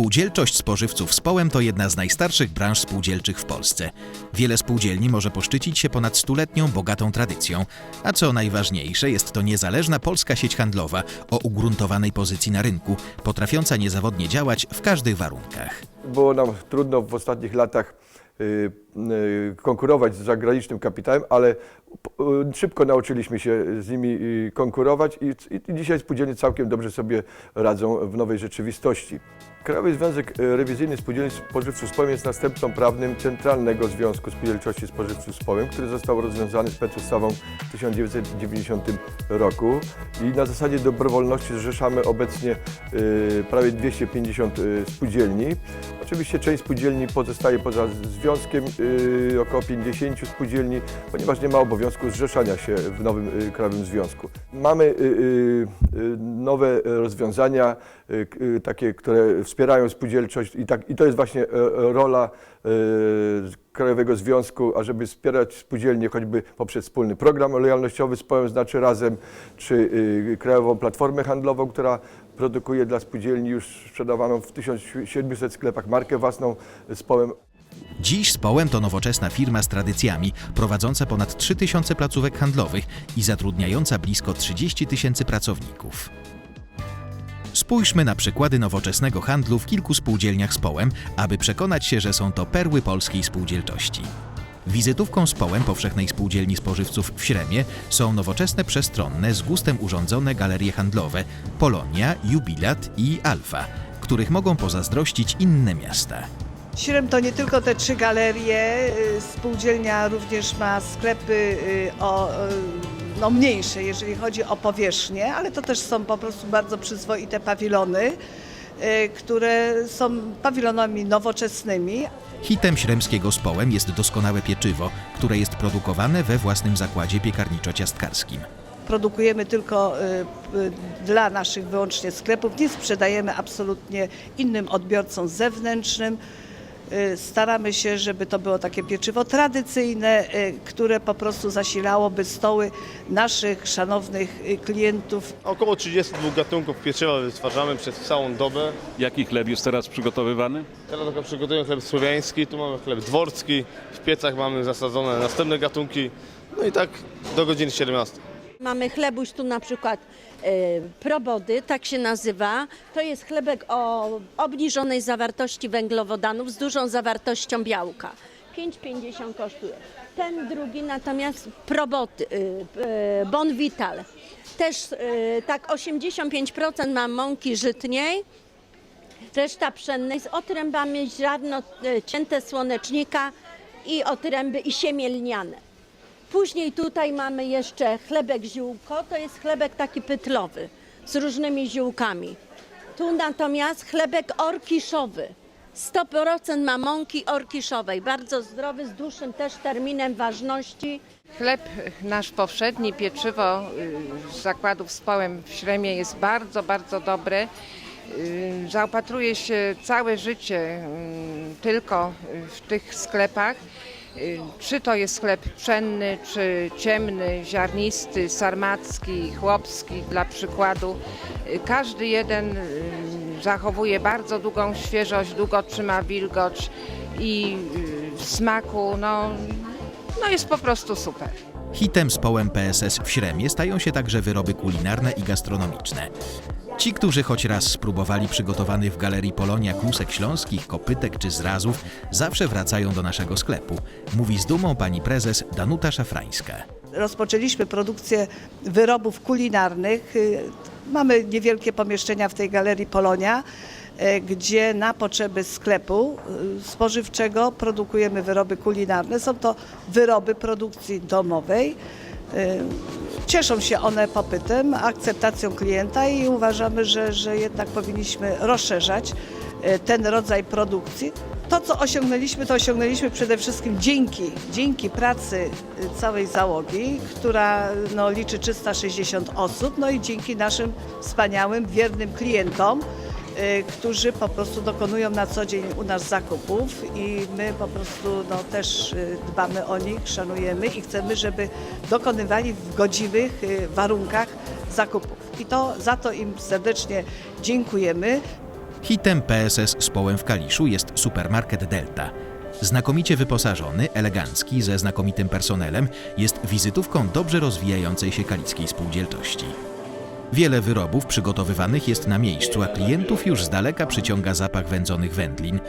Spółdzielczość spożywców z połem to jedna z najstarszych branż spółdzielczych w Polsce. Wiele spółdzielni może poszczycić się ponad stuletnią, bogatą tradycją. A co najważniejsze, jest to niezależna polska sieć handlowa o ugruntowanej pozycji na rynku, potrafiąca niezawodnie działać w każdych warunkach. Było nam trudno w ostatnich latach y, konkurować z zagranicznym kapitałem, ale y, szybko nauczyliśmy się z nimi y, konkurować i, i dzisiaj spółdzielnie całkiem dobrze sobie radzą w nowej rzeczywistości. Krajowy Związek y, Rewizyjny Spółdzielni Spożywczych z Połem jest następcą prawnym Centralnego Związku Spółdzielczości Spożywczych z Połem, który został rozwiązany specustawą w 1990 roku i na zasadzie dobrowolności zrzeszamy obecnie y, prawie 250 y, spółdzielni. Oczywiście część spółdzielni pozostaje poza związkiem, y, około 50 spółdzielni, ponieważ nie ma obowiązku zrzeszania się w nowym y, Krajowym Związku. Mamy y, nowe rozwiązania, takie, które wspierają spółdzielczość i, tak, i to jest właśnie e, e, rola y, Krajowego Związku, ażeby wspierać spółdzielnie choćby poprzez wspólny program lojalnościowy z Znaczy Razem, czy Krajową Platformę Handlową, która produkuje dla spółdzielni już sprzedawaną w 1700 sklepach markę własną z Połem. Dziś Społem to nowoczesna firma z tradycjami, prowadząca ponad 3000 placówek handlowych i zatrudniająca blisko 30 tysięcy pracowników. Spójrzmy na przykłady nowoczesnego handlu w kilku spółdzielniach z Połem, aby przekonać się, że są to perły polskiej spółdzielczości. Wizytówką z Połem Powszechnej Spółdzielni Spożywców w Śremie są nowoczesne przestronne, z gustem urządzone galerie handlowe Polonia, Jubilat i Alfa, których mogą pozazdrościć inne miasta. Śrem to nie tylko te trzy galerie, y, spółdzielnia również ma sklepy y, o, y, no mniejsze, jeżeli chodzi o powierzchnię, ale to też są po prostu bardzo przyzwoite pawilony, które są pawilonami nowoczesnymi, Hitem śremskiego z Połem jest doskonałe pieczywo, które jest produkowane we własnym zakładzie piekarniczo-ciastkarskim. produkujemy tylko dla naszych wyłącznie sklepów, nie sprzedajemy absolutnie innym odbiorcom zewnętrznym. Y, Staramy się, żeby to było takie pieczywo tradycyjne, y, które po prostu zasilałoby stoły naszych szanownych y, klientów. Około 32 gatunków pieczywa wytwarzamy przez całą dobę. Jaki chleb jest teraz przygotowywany? Teraz tylko przygotujemy chleb słowiański, tu mamy chleb dworski, w piecach mamy zasadzone następne gatunki. No i tak do godziny 17. Mamy chlebuś tu na przykład probody, tak się nazywa. To jest chlebek o obniżonej zawartości węglowodanów z dużą zawartością białka. 5,50 kosztuje. Ten drugi natomiast proboty, e, e, Bon Vital. Też tak 85% ma mąki żytniej, reszta pszennej z otrębami ziarno cięte słonecznika i otręby i siemię lniane. Później tutaj mamy jeszcze chlebek ziółko, to jest chlebek taki pytlowy z różnymi ziółkami. Tu natomiast chlebek orkiszowy. 100% ma mąki orkiszowej, bardzo zdrowy, z dłuższym też terminem ważności. Chleb nasz powszedni, pieczywo y, z zakładów z połem w Śremie jest bardzo, bardzo dobre. Y, Zaopatruję się całe życie y, tylko w tych sklepach. Y, Czy to jest chleb pszenny, czy ciemny, ziarnisty, sarmacki, chłopski dla przykładu. Y, Każdy jeden y, zachowuje bardzo długą świeżość, długo trzyma wilgoć i w smaku no, no jest po prostu super. Hitem z PSS w Śremie stają się także wyroby kulinarne i gastronomiczne. Ci, którzy choć raz spróbowali przygotowanych w Galerii Polonia klusek śląskich, kopytek czy zrazów, zawsze wracają do naszego sklepu, mówi z dumą pani prezes Danuta Szafrańska. Rozpoczęliśmy produkcję wyrobów kulinarnych. Y, Mamy niewielkie pomieszczenia w tej galerii Polonia, y, gdzie na potrzeby sklepu y, spożywczego produkujemy wyroby kulinarne. Są to wyroby produkcji domowej. Cieszą się one popytem, akceptacją klienta i uważamy, że, że jednak powinniśmy rozszerzać y, ten rodzaj produkcji. To, co osiągnęliśmy, to osiągnęliśmy przede wszystkim dzięki, dzięki pracy y, całej załogi, która no, liczy 360 osób, no i dzięki naszym wspaniałym, wiernym klientom, którzy po prostu dokonują na co dzień u nas zakupów i my po prostu no, też y, dbamy o nich, szanujemy i chcemy, żeby dokonywali w godziwych y, warunkach zakupów. I to za to im serdecznie dziękujemy. Hitem PSS Społem w Kaliszu jest supermarket Delta. Znakomicie wyposażony, elegancki, ze znakomitym personelem, jest wizytówką dobrze rozwijającej się kalickiej spółdzielczości. Wiele wyrobów przygotowywanych jest na miejscu, a klientów już z daleka przyciąga zapach wędzonych wędlin.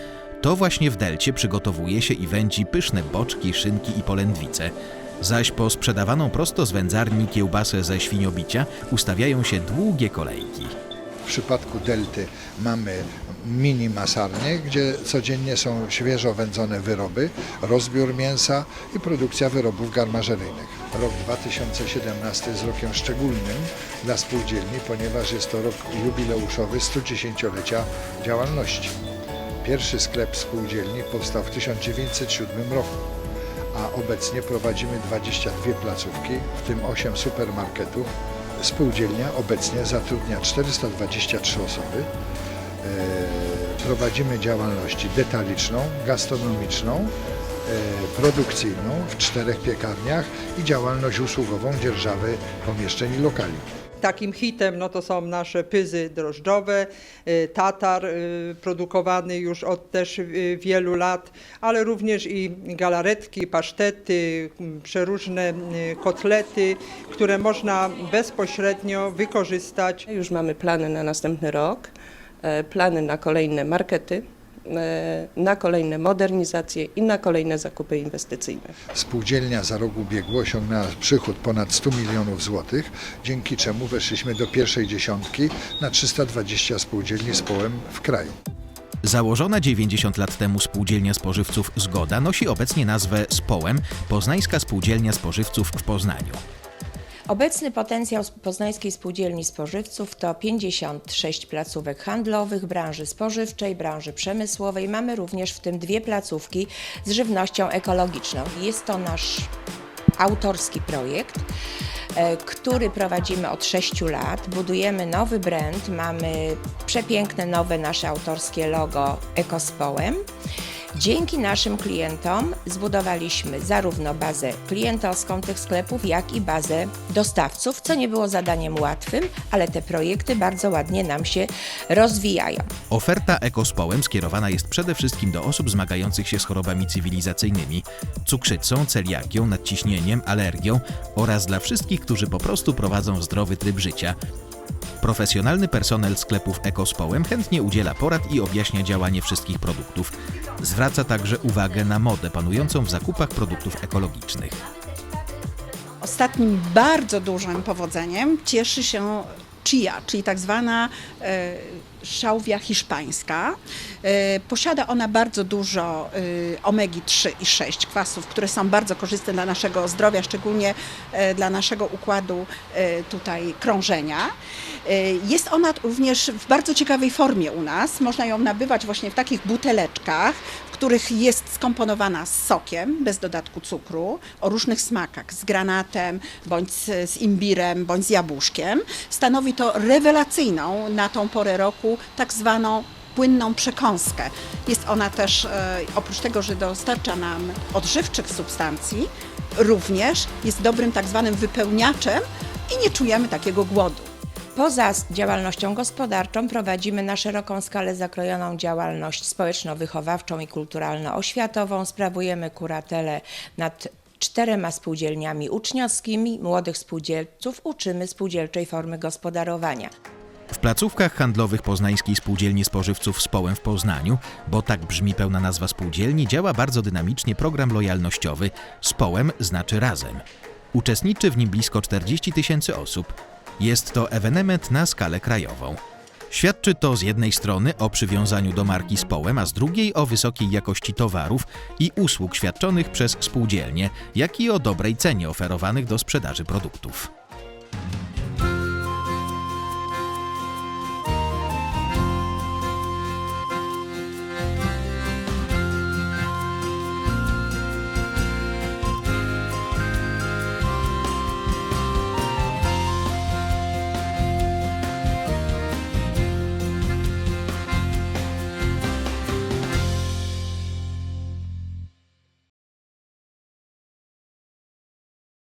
To właśnie w Delcie przygotowuje się i wędzi pyszne boczki, szynki i polędwice. Zaś po sprzedawaną prosto z wędzarni kiełbasę ze świniobicia ustawiają się długie kolejki. W przypadku Delty mamy mini masarnię, gdzie codziennie są świeżo wędzone wyroby, rozbiór mięsa i produkcja wyrobów garmażeryjnych. Rok 2017 jest rokiem szczególnym dla spółdzielni, ponieważ jest to rok jubileuszowy 110-lecia działalności. Pierwszy sklep spółdzielni powstał w 1907 roku, a obecnie prowadzimy 22 placówki, w tym 8 supermarketów. Spółdzielnia obecnie zatrudnia 423 osoby. E, Prowadzimy działalność detaliczną, gastronomiczną, e, produkcyjną w czterech piekarniach i działalność usługową dzierżawy pomieszczeń i lokali. Takim hitem no to są nasze pyzy drożdżowe, y, tatar y, produkowany już od też y, wielu lat, ale również i galaretki, pasztety, przeróżne kotlety, które można bezpośrednio wykorzystać. Już mamy plany na następny rok, e, plany na kolejne markety, na kolejne modernizacje i na kolejne zakupy inwestycyjne. Spółdzielnia za rok ubiegły osiągnęła przychód ponad 100 milionów złotych, dzięki czemu weszliśmy do pierwszej dziesiątki na 320 spółdzielni z połem w kraju. Założona 90 lat temu spółdzielnia spożywców Zgoda nosi obecnie nazwę Społem, Poznańska Spółdzielnia Spożywców w Poznaniu. Obecny potencjał Poznańskiej Spółdzielni Spożywców to 56 placówek handlowych branży spożywczej, branży przemysłowej. Mamy również w tym dwie placówki z żywnością ekologiczną. Jest to nasz autorski projekt, e, który prowadzimy od 6 lat. Budujemy nowy brand, mamy przepiękne nowe nasze autorskie logo Ekospołem. Dzięki naszym klientom zbudowaliśmy zarówno bazę klientowską tych sklepów, jak i bazę dostawców, co nie było zadaniem łatwym, ale te projekty bardzo ładnie nam się rozwijają. Oferta Ekospołem skierowana jest przede wszystkim do osób zmagających się z chorobami cywilizacyjnymi, cukrzycą, celiakią, nadciśnieniem, alergią oraz dla wszystkich, którzy po prostu prowadzą zdrowy tryb życia. Profesjonalny personel sklepów Ekospołem chętnie udziela porad i objaśnia działanie wszystkich produktów. Zwraca także uwagę na modę panującą w zakupach produktów ekologicznych. Ostatnim bardzo dużym powodzeniem cieszy się chia, czyli tak zwana e, szałwia hiszpańska. E, posiada ona bardzo dużo e, omegi 3 i 6 kwasów, które są bardzo korzystne dla naszego zdrowia, szczególnie dla naszego układu tutaj krążenia. Jest ona również w bardzo ciekawej formie u nas. Można ją nabywać właśnie w takich buteleczkach, w których jest skomponowana z sokiem, bez dodatku cukru, o różnych smakach, z granatem, bądź z imbirem, bądź z jabłuszkiem. Stanowi to rewelacyjną na tą porę roku tak zwaną płynną przekąskę. Jest ona też, e, oprócz tego, że dostarcza nam odżywczych substancji, również jest dobrym tak zwanym wypełniaczem i nie czujemy takiego głodu. Poza działalnością gospodarczą prowadzimy na szeroką skalę zakrojoną działalność społeczno-wychowawczą i kulturalno-oświatową. Sprawujemy kuratelę nad czterema spółdzielniami uczniowskimi. Młodych spółdzielców uczymy spółdzielczej formy gospodarowania. W placówkach handlowych Poznańskiej Spółdzielni Spożywców Społem w Poznaniu, bo tak brzmi pełna nazwa spółdzielni, działa bardzo dynamicznie program lojalnościowy Społem znaczy razem. Uczestniczy w nim blisko 40 tysięcy osób. Jest to ewenement na skalę krajową. Świadczy to z jednej strony o przywiązaniu do marki Społem, a z drugiej o wysokiej jakości towarów i usług świadczonych przez spółdzielnie, jak i o dobrej cenie oferowanych do sprzedaży produktów.